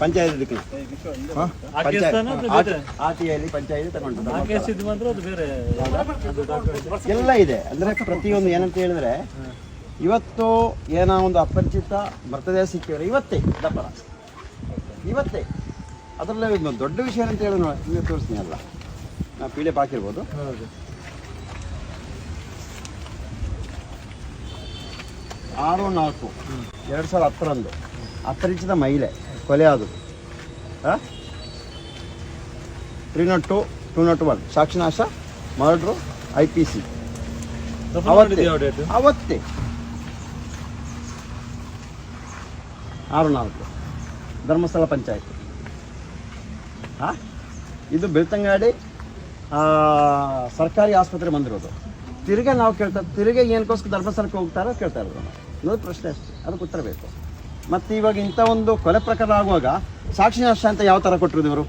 ಪಂಚಾಯತ್ ಆತಿಯಲ್ಲಿ ಪಂಚಾಯತ್ ತಗೊಂಡು ಎಲ್ಲ ಇದೆ. ಅಂದ್ರೆ ಪ್ರತಿಯೊಂದು ಏನಂತ ಹೇಳಿದ್ರೆ ಇವತ್ತು ಏನೋ ಒಂದು ಅಪರಿಚಿತ ಮೃತದೇಹ ಸಿಕ್ಕಿದ್ರೆ ಇವತ್ತೇ ದಪ್ಪರ ಇವತ್ತೇ. ಅದರಲ್ಲೇ ಒಂದು ದೊಡ್ಡ ವಿಷಯ ಅಂತ ಹೇಳಿ ನೋಡಿ ನಿಮಗೆ ತೋರಿಸ್ತೀನಿ ಅಲ್ಲ. ನಾ ಪಿ ಡಿ ಎಫ್ ಹಾಕಿರ್ಬೋದು ಆರು ನಾಲ್ಕು. ಎರಡು ಸಾವಿರದ ಹತ್ತರಂದು. ಅಪರಿಚಿತ ಮಹಿಳೆ ಕೊಲೆ ಆದದ್ದು three nought two two nought one ಸಾಕ್ಷಿನಾಶ murder I P C. ಅವತ್ತೆ. ಆರು ನಾಲ್ಕು ಧರ್ಮಸ್ಥಳ ಪಂಚಾಯತ್. ಹಾಂ ಇದು ಬೆಳ್ತಂಗಾಡಿ ಸರ್ಕಾರಿ ಆಸ್ಪತ್ರೆ ಬಂದಿರೋದು. ತಿರುಗಾ ನಾವು ಕೇಳ್ತಾ ತಿರುಗಿ ಏನಕ್ಕೋಸ್ಕರ ಧರ್ಮಸ್ಥಳಕ್ಕೆ ಹೋಗ್ತಾರೋ ಕೇಳ್ತಾ ಇರೋದು. ನೋಡಿ ಪ್ರಶ್ನೆ ಅಷ್ಟೇ. ಅದಕ್ಕೆ ಉತ್ತರ ಬೇಕು. ಮತ್ತು ಇವಾಗ ಇಂಥ ಒಂದು ಕೊಲೆ ಪ್ರಕರಣ ಆಗುವಾಗ ಸಾಕ್ಷಿನಾಶ ಅಂತ ಯಾವ ಥರ ಕೊಟ್ಟಿರೋದು ಇವರು?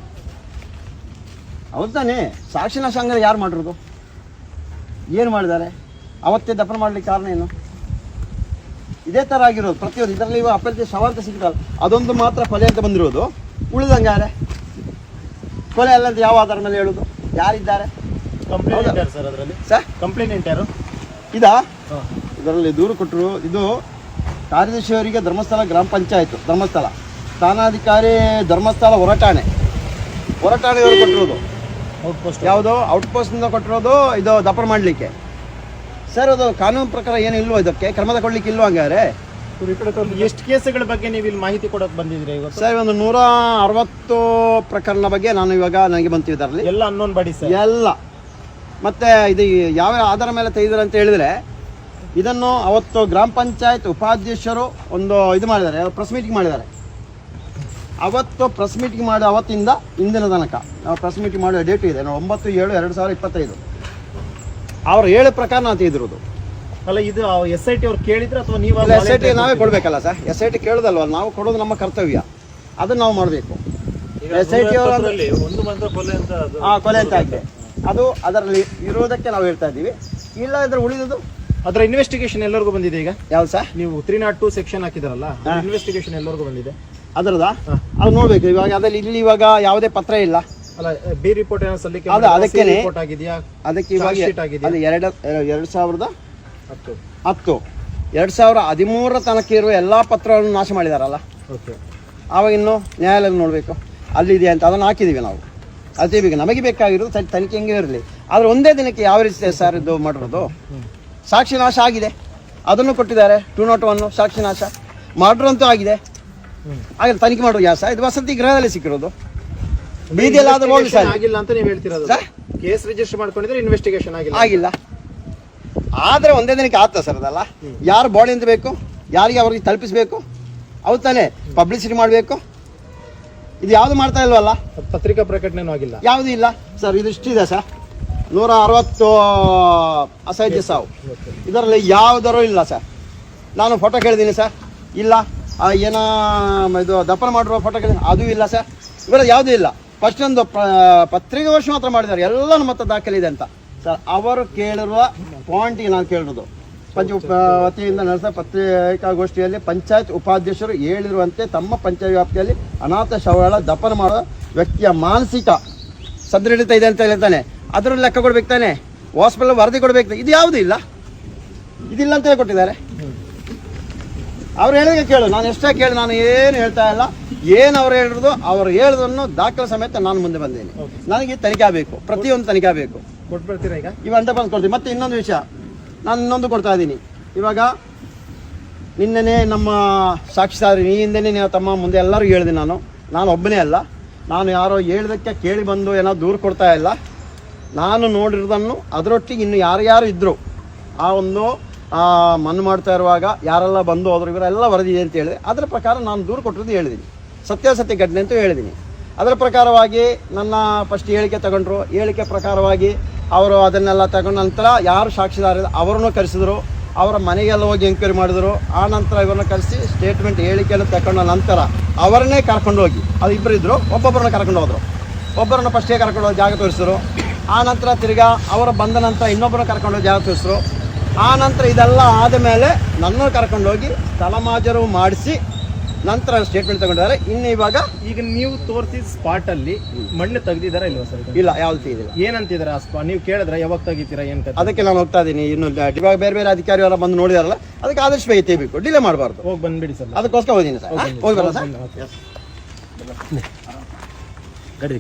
ಹೌದು ತಾನೇ ಸಾಕ್ಷಿನಾಶ ಅಂದ್ರೆ ಯಾರು ಮಾಡಿರೋದು? ಏನು ಮಾಡಿದ್ದಾರೆ? ಅವತ್ತೇ ದಫನ ಮಾಡಲಿಕ್ಕೆ ಕಾರಣ ಏನು? ಇದೇ ಥರ ಆಗಿರೋದು. ಪ್ರತಿಯೊಂದು ಇದರಲ್ಲಿ ಇವಾಗ ಅಭ್ಯರ್ಥಿ ಶವ ಅಂತ ಸಿಗ್ತಲ್ಲ ಅದೊಂದು ಮಾತ್ರ ಕೊಲೆ ಅಂತ ಬಂದಿರೋದು. ಉಳಿದಂಗೆ ಯಾರೇ? ಕೊಲೆ ಅಲ್ಲ ಅಂತ ಯಾವ ಆಧಾರ ಮೇಲೆ ಹೇಳೋದು? ಯಾರಿದ್ದಾರೆ? ಕಂಪ್ಲೇಂಟ್ ಸರ್ ಅದರಲ್ಲಿ? ಸರ್? ಕಂಪ್ಲೇಂಟ್ ಯಾರು? ಇದಾ? ಇದರಲ್ಲಿ ದೂರು ಕೊಟ್ಟರು. ಇದು ಕಾರ್ಯದರ್ಶಿಯವರಿಗೆ ಧರ್ಮಸ್ಥಳ ಗ್ರಾಮ ಪಂಚಾಯತ್ ಧರ್ಮಸ್ಥಳ. ಸ್ಥಾನಾಧಿಕಾರಿ ಧರ್ಮಸ್ಥಳ ಹೊರಟಾಣೆ ಹೊರಟಾಣೆಯವರು ಕೊಟ್ಟಿರೋದು. ಔಟ್ಪೋಸ್ಟ್ ಯಾವುದು? ಔಟ್ಪೋಸ್ಟಿಂದ ಕೊಟ್ಟಿರೋದು ಇದು ದಾಪರ ಮಾಡಲಿಕ್ಕೆ. ಸರ್ ಅದು ಕಾನೂನು ಪ್ರಕಾರ ಏನು ಇಲ್ವೋ ಇದಕ್ಕೆ? ಕ್ರಮ ತಗೊಳ್ಲಿಕ್ಕೆ ಇಲ್ವೋ ಹಂಗಾರೆ ಎಷ್ಟು ಕೇಸುಗಳ ಬಗ್ಗೆ ನೀವು ಇಲ್ಲಿ ಮಾಹಿತಿ ಕೊಡೋಕೆ ಬಂದಿದ್ರಿ ಇವತ್ತು? ಸರ್ ಒಂದು ನೂರ ಅರವತ್ತು ಪ್ರಕರಣ ಬಗ್ಗೆ ನಾನು ಇವಾಗ ನನಗೆ ಬಂತು ಇದರಲ್ಲಿ ಎಲ್ಲ ಅನ್ನೋನ್ ಬಾಡಿ ಸರ್ ಎಲ್ಲ. ಮತ್ತೆ ಇದು ಯಾವ ಆಧಾರ ಮೇಲೆ ತೆಗೆದಿರ ಅಂತ ಹೇಳಿದ್ರೆ ಇದನ್ನು ಅವತ್ತು ಗ್ರಾಮ ಪಂಚಾಯತ್ ಉಪಾಧ್ಯಕ್ಷರು ಒಂದು ಇದು ಮಾಡಿದ್ದಾರೆ ಪ್ರೆಸ್ ಮೀಟಿಂಗ್ ಮಾಡಿದ್ದಾರೆ. ಅವತ್ತು ಪ್ರೆಸ್ ಮೀಟಿಂಗ್ ಮಾಡಿದ ಅವತ್ತಿಂದ ಇಂದಿನ ತನಕ ನಾವು ಪ್ರೆಸ್ ಮೀಟಿಂಗ್ ಮಾಡೋ ಡೇಟ್ ಇದೆ ನಾವು ಒಂಬತ್ತು ಏಳು ಎರಡು ಸಾವಿರದ ಇಪ್ಪತ್ತೈದು. ಅವ್ರು ಹೇಳ ಪ್ರಕಾರ ನಾವು ತೆಗೆದಿರೋದು ಅಲ್ಲ ಇದು ಎಸ್ ಐ ಟಿ ಅವ್ರು ಕೇಳಿದ್ರೆ ಅಥವಾ ನೀವು ಎಸ್ ಐ ಟಿ ನಾವೇ ಕೊಡಬೇಕಲ್ಲ ಸರ್. ಎಸ್ ಐ ಟಿ ಕೇಳೋದಲ್ವ? ನಾವು ಕೊಡೋದು ನಮ್ಮ ಕರ್ತವ್ಯ. ಅದನ್ನು ನಾವು ಮಾಡಬೇಕು. ಎಸ್ ಐ ಟಿ ಅವರ ಎಪ್ಪತ್ತರಲ್ಲಿ ಒಂದು ಮಾತ್ರ ಕೊಲೆ ಅಂತ ಅದು ಆ ಕೊಲೆ ಅಂತ ಆಗಿದೆ. ಅದು ಅದರಲ್ಲಿ ಇರೋದಕ್ಕೆ ನಾವು ಹೇಳ್ತಾ ಇದ್ದೀವಿ. ಇಲ್ಲ ಇದ್ರೆ ಉಳಿದದು ಅದ್ರ ಇನ್ವೆಸ್ಟಿಗೇಷನ್ ಎಲ್ಲರಿಗೂ ಬಂದಿದೆ ಈಗ. ಯಾವ್ದು ಸರ್? ನೀವು ತ್ರೀ ನಾಟ್ ಟೂ ಸೆಕ್ಷನ್ ಹಾಕಿದಾರಲ್ಲ ಇನ್ವೆಸ್ಟಿಗೇಷನ್ ಎಲ್ಲರಿಗೂ ಬಂದಿದೆ. ಅದರದ? ಅದು ನೋಡ್ಬೇಕು ಇವಾಗ ಅದ್ರಲ್ಲಿ ಇಲ್ಲಿ ಇವಾಗ ಯಾವುದೇ ಪತ್ರ ಇಲ್ಲ. ಅಲ್ಲ ಬಿ ರಿಪೋರ್ಟ್ ಏನೋ ಸಲ್ಲಿಕೆ ಅದು ಅದಕ್ಕೇನೆ- ರಿಪೋರ್ಟ್ ಆಗಿದೆಯಾ? ಅದಕ್ಕೆ ಇವಾಗ? ಅದು ಎರಡು ಎರಡು ಸಾವಿರದ ಹತ್ತು. ಹತ್ತು. ಎರಡು ಸಾವಿರ ಹದಿಮೂರರ ತನಕ ಇರುವ ಎಲ್ಲಾ ಪತ್ರಗಳನ್ನು ನಾಶ ಮಾಡಿದಾರಲ್ಲ. ಓಕೆ. ಆವಾಗ ಇನ್ನು ನ್ಯಾಯಾಲಯ ನೋಡ್ಬೇಕು. ಅಲ್ಲಿ ಇದೆಯಾ ಅಂತ ಅದನ್ನು ಹಾಕಿದೀವಿ ನಾವು. ಅದೇ ಬೇಕು ನಮಗೆ ಬೇಕಾಗಿರೋದು ತನಿಖೆ ಹೆಂಗೆ ಇರಲಿ. ಆದ್ರೆ ಒಂದೇ ದಿನಕ್ಕೆ ಯಾವ ರೀತಿ ಸರ್ ಇದು ಮಾಡಿರೋದು? ಸಾಕ್ಷಿ ನಾಶ ಆಗಿದೆ. ಅದನ್ನು ಕೊಟ್ಟಿದ್ದಾರೆ. ಟೂ ನಾಟ್ ಒನ್ ಸಾಕ್ಷಿ ನಾಶ. ಮಾಡ್ರಂತೂ ಆಗಿದೆ. ಹಾಗೆ ತನಿಖೆ ಮಾಡುವ ಯಾಸ ಸರ್ ಇದು ವಸತಿ ಗೃಹದಲ್ಲಿ ಸಿಕ್ಕಿರೋದು. ಬೀದಿಯಲ್ಲಿ ನೋಡಿ ಹೋಗಿ ಸರ್. ಆಗಿಲ್ಲ ಅಂತ ನೀವು ಹೇಳ್ತಿರೋದು. ಸರ್? ಕೇಸ್ ರಿಜಿಸ್ಟರ್ ಮಾಡ್ಕೊಂಡಿದ್ರೆ ಇನ್ವೆಸ್ಟಿಗೇಷನ್ ಆಗಿಲ್ಲ ಆಗಿಲ್ಲ. ಆದರೆ ಒಂದೇ ದಿನಕ್ಕೆ ಆಗ್ತದೆ ಸರ್ ಅದಲ್ಲ. ಯಾರು ಬಾಡಿ ಅಂತ ಬೇಕು? ಯಾರಿಗೆ ಅವ್ರಿಗೆ ತಲುಪಿಸ್ಬೇಕು? ಅವ್ ತಾನೇ ಪಬ್ಲಿಸಿಟಿ ಮಾಡಬೇಕು? ಇದು ಯಾವುದು ಮಾಡ್ತಾ ಇಲ್ವಲ್ಲ? ಪತ್ರಿಕಾ ಪ್ರಕಟಣೆನೂ ಆಗಿಲ್ಲ. ಯಾವುದೂ ಇಲ್ಲ? ಸರ್ ಇದು ಇಷ್ಟಿದೆ ಸರ್. ನೂರ ಅರವತ್ತು ಅಸಹ್ಯ ಸಾವು. ಇದರಲ್ಲಿ ಯಾವುದರೂ ಇಲ್ಲ ಸರ್ ನಾನು ಫೋಟೋ ಕೇಳಿದ್ದೀನಿ ಸರ್ ಇಲ್ಲ. ಏನೋ ಇದು ದಪ್ಪನ ಮಾಡಿರೋ ಫೋಟೋ ಕೇಳಿದ ಅದೂ ಇಲ್ಲ ಸರ್ ಇವರ ಯಾವುದೂ ಇಲ್ಲ. ಫಸ್ಟ್ ಒಂದು ಪತ್ರಿಕೆ ವರ್ಷ ಮಾತ್ರ ಮಾಡಿದ್ದಾರೆ. ಎಲ್ಲ ನಮ್ಮ ಹತ್ರ ದಾಖಲೆ ಇದೆ ಅಂತ. ಸರ್ ಅವರು ಕೇಳಿರುವ ಪಾಯಿಂಟಿಗೆ ನಾನು ಕೇಳಿರೋದು. ಪಂಚ ವತಿಯಿಂದ ನಡೆಸಿದ ಪತ್ರಿಕಾಗೋಷ್ಠಿಯಲ್ಲಿ ಪಂಚಾಯತ್ ಉಪಾಧ್ಯಕ್ಷರು ಹೇಳಿರುವಂತೆ ತಮ್ಮ ಪಂಚಾಯತ್ ವ್ಯಾಪ್ತಿಯಲ್ಲಿ ಅನಾಥ ಶವಗಳ ದಫನ ಮಾಡೋ ವ್ಯಕ್ತಿಯ ಮಾನಸಿಕ ಸದೃಢತೆ ಇದೆ ಅಂತ ಹೇಳ್ತಾನೆ ಅದರಲ್ಲಿ ಲೆಕ್ಕ ಕೊಡ್ಬೇಕು ತಾನೆ. ಹಾಸ್ಪಿಟಲ್ ವರದಿ ಕೊಡ್ಬೇಕು ಇದು ಯಾವುದೂ ಇಲ್ಲ? ಇದಿಲ್ಲ ಅಂತ ಕೊಟ್ಟಿದ್ದಾರೆ ಅವ್ರು ಹೇಳಿದ್ರೆ ಕೇಳು. ನಾನು ಎಷ್ಟೇ ಕೇಳಿ ನಾನು ಏನು ಹೇಳ್ತಾ ಇಲ್ಲ. ಏನು ಅವ್ರು ಹೇಳಿರೋದು ಅವ್ರು ಹೇಳಿದನ್ನು ದಾಖಲೆ ಸಮೇತ ನಾನು ಮುಂದೆ ಬಂದೇನೆ ನನಗೆ ತನಿಖೆ ಆಗಬೇಕು ಪ್ರತಿಯೊಂದು ತನಿಖೆ ಆಗಬೇಕು ಕೊಟ್ಬಿಡ್ತೀರಾ ಈಗ? ಇವಂತ ಬಂದು ಕೊಡ್ತೀನಿ. ಮತ್ತೆ ಇನ್ನೊಂದು ವಿಷಯ. ನಾನು ಇನ್ನೊಂದು ಕೊಡ್ತಾ ಇದ್ದೀನಿ. ಇವಾಗ ನಿನ್ನೆನೇ ನಮ್ಮ ಸಾಕ್ಷಿದಾರಿ ನೀ ಹಿಂದೆನೇ ನೀವು ತಮ್ಮ ಮುಂದೆ ಎಲ್ಲರೂ ಹೇಳಿದೆ ನಾನು. ನಾನು ಒಬ್ಬನೇ ಅಲ್ಲ. ನಾನು ಯಾರೋ ಹೇಳಿದಕ್ಕೆ ಕೇಳಿ ಬಂದು ಏನೋ ದೂರು ಕೊಡ್ತಾ ಇಲ್ಲ. ನಾನು ನೋಡಿರೋದನ್ನು ಅದರೊಟ್ಟಿಗೆ ಇನ್ನು ಯಾರ್ಯಾರು ಇದ್ದರು ಆ ಒಂದು ಮನ್ ಮಾಡ್ತಾ ಇರುವಾಗ ಯಾರೆಲ್ಲ ಬಂದು ಹೋದ್ರು, ಇವರೆಲ್ಲ ವರದಿ ಅಂತ ಹೇಳಿದೆ. ಅದರ ಪ್ರಕಾರ ನಾನು ದೂರು ಕೊಟ್ಟಿರೋದು ಹೇಳಿದ್ದೀನಿ. ಸತ್ಯಾಸತ್ಯ ಘಟನೆ ಅಂತ ಹೇಳಿದ್ದೀನಿ. ಅದರ ಪ್ರಕಾರವಾಗಿ ನನ್ನ ಫಸ್ಟ್ ಹೇಳಿಕೆ ತಗೊಂಡ್ರು. ಹೇಳಿಕೆ ಪ್ರಕಾರವಾಗಿ ಅವರು ಅದನ್ನೆಲ್ಲ ತಗೊಂಡ ನಂತರ ಯಾರು ಸಾಕ್ಷಿದಾರ ಅವರನ್ನು ಕರೆಸಿದ್ರು. ಅವರ ಮನೆಗೆಲ್ಲ ಹೋಗಿ ಎಂಕ್ವೈರಿ ಮಾಡಿದ್ರು. ಆ ನಂತರ ಇವರನ್ನ ಕರೆಸಿ ಸ್ಟೇಟ್ಮೆಂಟ್ ಹೇಳಿಕೆಯನ್ನು ತಗೊಂಡ ನಂತರ ಅವರನ್ನೇ ಕರ್ಕೊಂಡು ಹೋಗಿ. ಅದು ಇಬ್ಬರು ಇದ್ದರು ಒಬ್ಬೊಬ್ಬರನ್ನ ಕರ್ಕೊಂಡು ಹೋದರು. ಒಬ್ಬರನ್ನ ಫಸ್ಟೇ ಕರ್ಕೊಂಡು ಹೋಗಿ ಜಾಗ ತೋರಿಸಿದ್ರು. ಆ ನಂತರ ತಿರ್ಗಾ ಅವರು ಬಂದ ನಂತರ ಇನ್ನೊಬ್ಬರನ್ನ ಕರ್ಕೊಂಡೋಗಿ ಜಾಗ ತೋರಿಸಿದ್ರು ಆ ನಂತರ ಇದೆಲ್ಲ ಆದ ಮೇಲೆ ನನ್ನ ಕರ್ಕೊಂಡೋಗಿ ಸ್ಥಳ ಮಾಜರು ಮಾಡಿಸಿ ನಂತರ ಸ್ಟೇಟ್ಮೆಂಟ್ ತಗೊಂಡಿದ್ದಾರೆ. ಇನ್ನು ಇವಾಗ ಈಗ ನೀವು ತೋರಿಸಿದ ಸ್ಪಾಟ್ ಅಲ್ಲಿ ಮಣ್ಣು ತೆಗ್ದಿದಾರ ಇಲ್ವಾ ಸರ್ ಇಲ್ಲ ಯಾವ್ದು ತೆಗೆದಿಲ್ಲ. ಏನಂತಿದಾರೆ ಆ ಸ್ಪಾಟ್ ನೀವು ಕೇಳಿದ್ರೆ ಯಾವಾಗ ತೆಗಿತೀರಾ ಏನ್ ಅದಕ್ಕೆ ನಾನು ಹೋಗ್ತಾ ಇದ್ದೀನಿ. ಇನ್ನು ಇವಾಗ ಬೇರೆ ಬೇರೆ ಅಧಿಕಾರಿ ಎಲ್ಲ ಬಂದು ನೋಡಿದಾರಲ್ಲ ಅದಕ್ಕೆ ಆದಷ್ಟು ಬೇಗ ತೆಗಿಬೇಕು. ಡಿಲೇ ಮಾಡಬಾರ್ದು. ಹೋಗಿ ಬಂದ್ಬಿಡಿ ಸರ್. ಅದಕ್ಕೋಸ್ಕರ ಹೋಗಿದ್ದೀನಿ ಸರ್? ಹೋಗಿ ಬರಲ್ಲ ಸರ್ ಗಾಡಿ